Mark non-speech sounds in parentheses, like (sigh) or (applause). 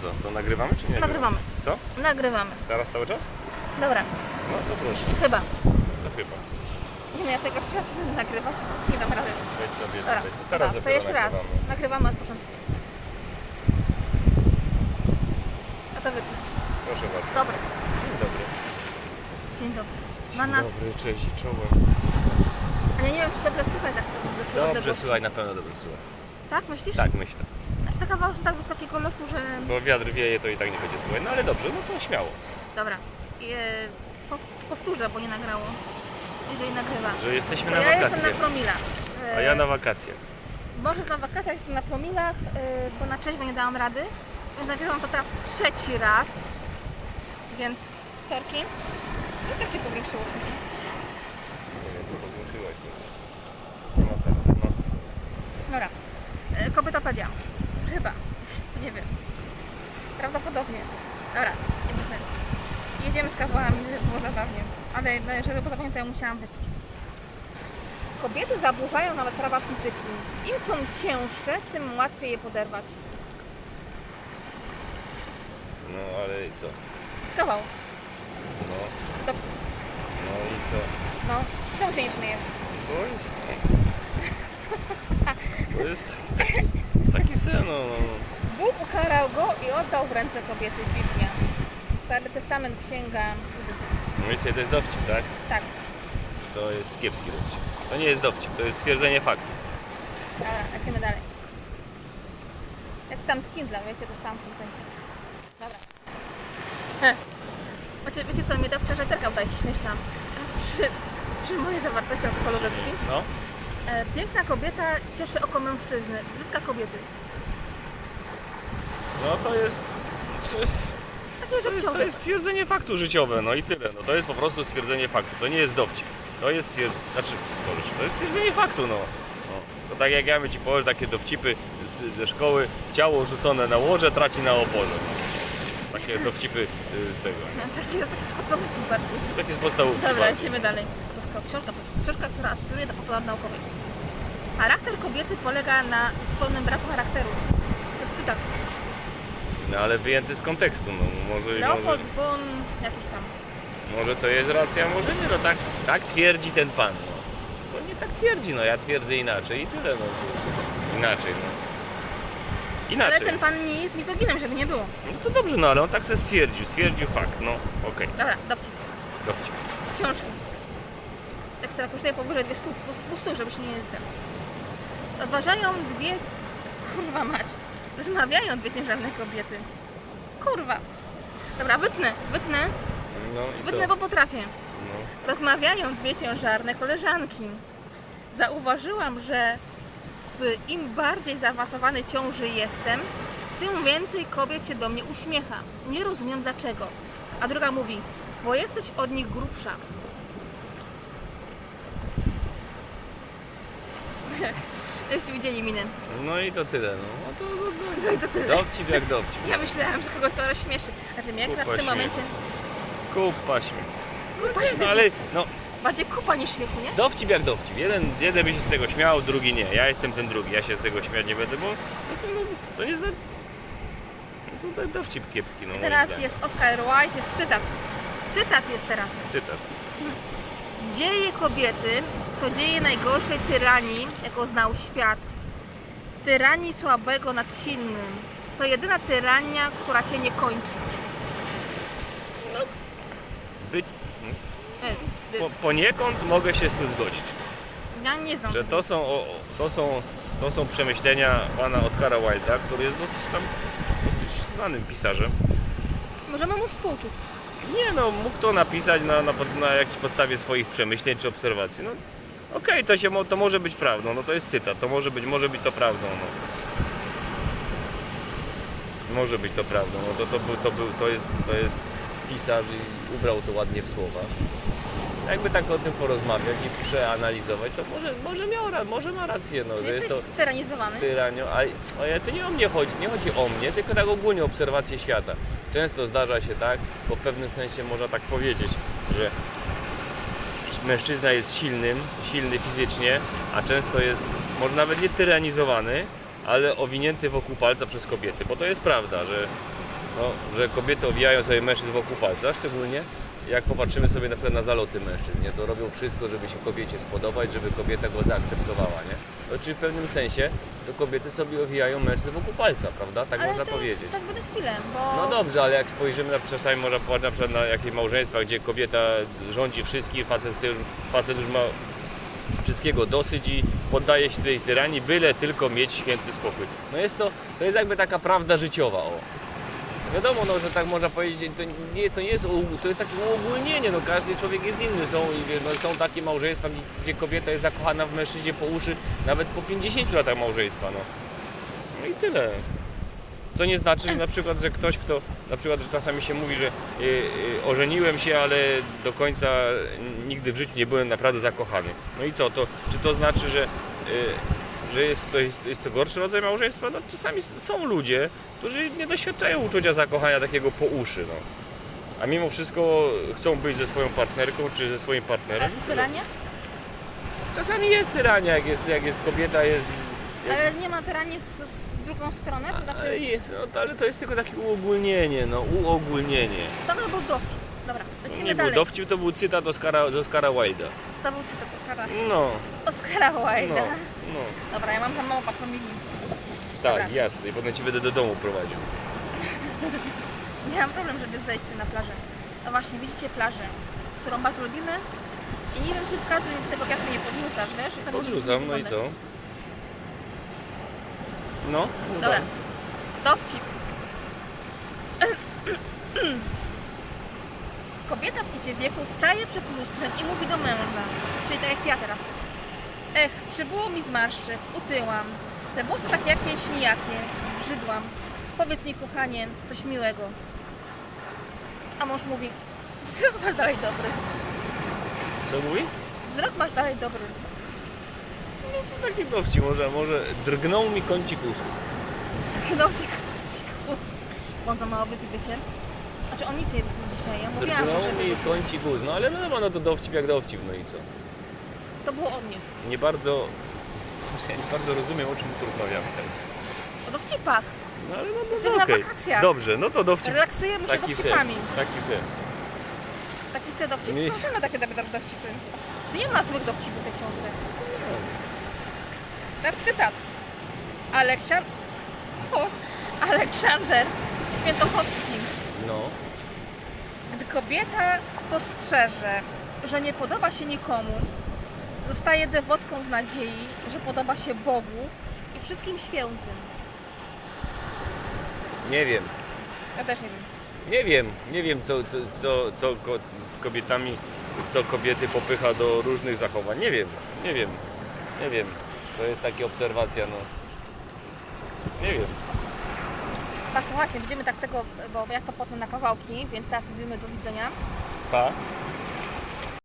pauza. To nagrywamy czy nie Nagrywamy. Co? Nagrywamy. Teraz cały czas? Dobra, No to proszę, chyba. to chyba. Nie wiem, ja tego czasu nagrywać, nie dam rady. Weź sobie Dobra, tutaj. Dobra, Teraz to dopiero jeszcze raz. nagrywamy. Nagrywamy od początku. A to wytnę. Proszę bardzo. Dobra, Dzień dobry. dzień dobry. Ma nas, dobry, cześć i czołem. ale nie wiem, czy dobrze słuchać tak to. Dobrze, słuchaj, na pewno dobrze słuchaj. Tak, myślisz? Tak, myślę. Aż taka ważna, tak wysokiego lotu, że... Bo wiatr wieje, to i tak nie będzie słuchaj. No ale dobrze, no to śmiało. Dobra, I, e, po, powtórzę, bo nie nagrało. Jeżeli nagrywa. Że jesteśmy na ja jestem wakacje. na promilach. E, A ja na wakacje. Może na wakacjach jestem na promilach, y, bo na trzeźwo nie dałam rady. Więc nagrywam to teraz trzeci raz. Więc sorki. Co tak się powiększyło? Ma teraz, no. Dobra. Y, Kobietopedia. Chyba. Nie wiem. Prawdopodobnie. Dobra. Jedziemy. Jedziemy z kawałami, żeby było zabawnie. Ale no, żeby było zabawnie, to ja musiałam wypić. Kobiety zaburzają nawet prawa fizyki. Im są cięższe, tym łatwiej je poderwać. No ale i co? Z kawału. No, Dowcip. no i co? No, czemu się nie śmiejesz? (laughs) To jest... To jest taki, sen, no. no. Bóg ukarał go i oddał w ręce kobiety Biblia. Stary Testament, księga. No i co, to jest dowcip, tak? Tak, To jest kiepski dowcip. To nie jest dowcip, to jest stwierdzenie faktu. dobra, lecimy dalej. Jak tam z Kindle, wiecie, dostałam w tym sensie. Dobra. He. Wiecie, wiecie co, mnie ta skarżeterka wydaje się śmieszna. Przy, przy mojej zawartości alkoholu we krwi. No. E, piękna kobieta cieszy oko mężczyzny, brzydka kobiety. No to jest... To jest, Takie to jest, życiowe. to jest stwierdzenie faktu życiowe, no i tyle. No to jest po prostu stwierdzenie faktu. To nie jest dowcip. To jest stwier... Znaczy, Boże, to jest stwierdzenie faktu, no. no. To tak jak ja bym ci powiem takie dowcipy z, ze szkoły, ciało rzucone na łoże traci na oporze. Takie dowcipy y, z tego. (laughs) Takie, takie sposobki bardziej. Takie z podstawówki. Dobra, bardziej. lecimy dalej. Książka, to jest książka, która aspiruje do popularnej naukowej. Charakter kobiety polega na zupełnym braku charakteru. To jest cytat. No ale wyjęty z kontekstu, no może, może, Leopold von... jakiś tam. może to jest racja, może nie, no tak, tak twierdzi ten pan, no. To nie tak twierdzi, no ja twierdzę inaczej i tyle, no. Inaczej, no. Ale Inaczej. ten pan nie jest mizoginem, żeby nie było. No to dobrze, no ale on tak se stwierdził, stwierdził fakt, no okej, Dobra, dowcip. dowcip. Z książki. Która kosztuje powyżej 200, 200 żeby się nie... Ten. Rozważają dwie... Kurwa mać. Rozmawiają dwie ciężarne kobiety. Kurwa. Dobra, wytnę, wytnę. No i Wytnę, co? bo potrafię. No. Rozmawiają dwie ciężarne koleżanki. Zauważyłam, że w im bardziej zaawansowanej ciąży jestem, tym więcej kobiet się do mnie uśmiecha. Nie rozumiem dlaczego. A druga mówi, bo jesteś od nich grubsza. Jeszcze widzieli minę. no i to tyle, no. no to, to, No i to tyle. dowcip jak dowcip. Ja myślałam, że kogoś to rozśmieszy. Znaczy mnie akurat w Kupa tym śmiechu. momencie Kupa śmiechu. kupa No śmiechu. ale, no, Bardziej kupa niż śmiechu, nie? Dowcip jak dowcip. Jeden, jeden by się z tego śmiał, drugi nie. Ja jestem ten drugi. Ja się z tego śmiać nie będę, bo no to, no, to nie zna... No to tak dowcip kiepski, no moim Teraz zdaniem. jest Oscar Wilde, jest cytat. Cytat jest teraz. Cytat. Dzieje kobiety to dzieje najgorszej tyranii, jaką znał świat. Tyranii słabego nad silnym. To jedyna tyrania, która się nie kończy. Być... E, Po, poniekąd mogę się z tym zgodzić. Ja nie znam. Że to są, o, to są, to są przemyślenia pana Oscara Wilde'a, który jest dosyć tam, dosyć znanym pisarzem. Możemy mu współczuć. Nie no, mógł to napisać na, na, na jakiejś podstawie swoich przemyśleń czy obserwacji. No, okej, to, się, to może być prawdą, no to jest cytat, to może być, może być to prawdą. No. Może być to prawdą, no to, to, był, to, był, to, jest, to jest pisarz i ubrał to ładnie w słowa. Jakby tak o tym porozmawiać i przeanalizować, to może, może miał, może ma rację, no, Czy jesteś to styranizowany? tyranią, ale ale to nie o mnie chodzi, nie chodzi o mnie, tylko tak ogólnie obserwację świata. Często zdarza się tak, bo w pewnym sensie można tak powiedzieć, że mężczyzna jest silnym, silny fizycznie, a często jest może nawet nie tyranizowany, ale owinięty wokół palca przez kobiety, bo to jest prawda, że no, że kobiety owijają sobie mężczyzn wokół palca, szczególnie jak popatrzymy sobie na przykład na zaloty mężczyzn, nie? to robią wszystko, żeby się kobiecie spodobać, żeby kobieta go zaakceptowała, nie? No, czyli w pewnym sensie to kobiety sobie owijają mężczyzn wokół palca, prawda? Tak Ale można to powiedzieć. jest tak będę chwilę, bo... No dobrze, ale jak spojrzymy na czasami można popatrzeć na przykład na jakieś małżeństwa, gdzie kobieta rządzi wszystkim, facet, facet już ma wszystkiego dosyć i poddaje się tej tyranii, byle tylko mieć święty spokój. No jest to, to jest jakby taka prawda życiowa, o. Wiadomo, no, że tak można powiedzieć, to nie, to nie jest, to jest takie uogólnienie, no każdy człowiek jest inny, są, wiesz, no, są takie małżeństwa, gdzie- gdzie kobieta jest zakochana w mężczyźnie po uszy, nawet po 50 latach małżeństwa, no. No i tyle. To nie znaczy, że na przykład, że ktoś, kto na przykład, że czasami się mówi, że y, y, ożeniłem się, ale do końca nigdy w życiu nie byłem naprawdę zakochany. No i co, to, czy to znaczy, że, y, że jest, to jest, jest to gorszy rodzaj małżeństwa? No czasami są ludzie, którzy nie doświadczają uczucia zakochania takiego po uszy, no. A mimo wszystko chcą być ze swoją partnerką czy ze swoim A partnerem. tyrania? Czasami jest tyrania, jak jest, jak jest kobieta, jest... Ale nie ma tyranii z, z drugą stronę, to znaczy... Ale, jest, no, to- ale to jest tylko takie uogólnienie, no uogólnienie. To był dowcip. Dobra, lecimy Nie był dowcip, to był cytat Oscara, z Oscara Wilde'a. To był cytat z Oscara, No, z Oscara no, no. Dobra, ja mam za mało papromili. Tak, Dobra. jasne. I potem ci będę do domu prowadził. (laughs) Miałam problem, żeby zejść tu na plażę. No właśnie, widzicie plażę, którą bardzo lubimy. I nie wiem, czy w kadrze tego piasku nie podrzucasz, wiesz? I tak Podrzucam, no i co? No, no Dobra, tak. dowcip. Kobieta w kicie wieku staje przed lustrem i mówi do męża, czyli tak jak ja teraz. Ech, przybyło mi zmarszczek, utyłam. Te włosy takie jakieś nijakie, zbrzydłam. Powiedz mi, kochanie, coś miłego. A mąż mówi, wzrok masz dalej dobry. Co mówi? Wzrok masz dalej dobry. No to taki dowcip, może, może drgnął mi kącik ust. Dowcip, Bo on za mało wypił, wiecie? Znaczy on nic nie wypił dzisiaj, ja mówiłam, Drgnął że mi kącik ust. No ale no dobra, no to dowcip jak dowcip, no i co? to było od mnie. Nie bardzo... (laughs) Ja nie bardzo rozumiem, o czym tu rozmawiamy teraz. O dowcipach. No ale no, no, Jesteśmy na okej. wakacjach. Dobrze, no to dowcip. Relaksujemy się Taki se, dowcipami. taki se. Taki te dowcipy. Nie- Są same takie dobre dowcipy. Nie ma złych dowcipów w tej książce. Teraz cytat. Aleksian... Co? (laughs) Aleksander Świętochowski. No. Gdy kobieta spostrzeże, że nie podoba się nikomu, zostaje dewotką w nadziei, że podoba się Bogu i wszystkim świętym. Nie wiem. Ja też nie wiem. Nie wiem, nie wiem co, co, co, co ko- kobietami, co kobiety popycha do różnych zachowań. Nie wiem, nie wiem, nie wiem. To jest taka obserwacja, no. Nie wiem. A słuchajcie, będziemy tak tego, bo ja to potnę na kawałki, więc teraz mówimy do widzenia. Pa?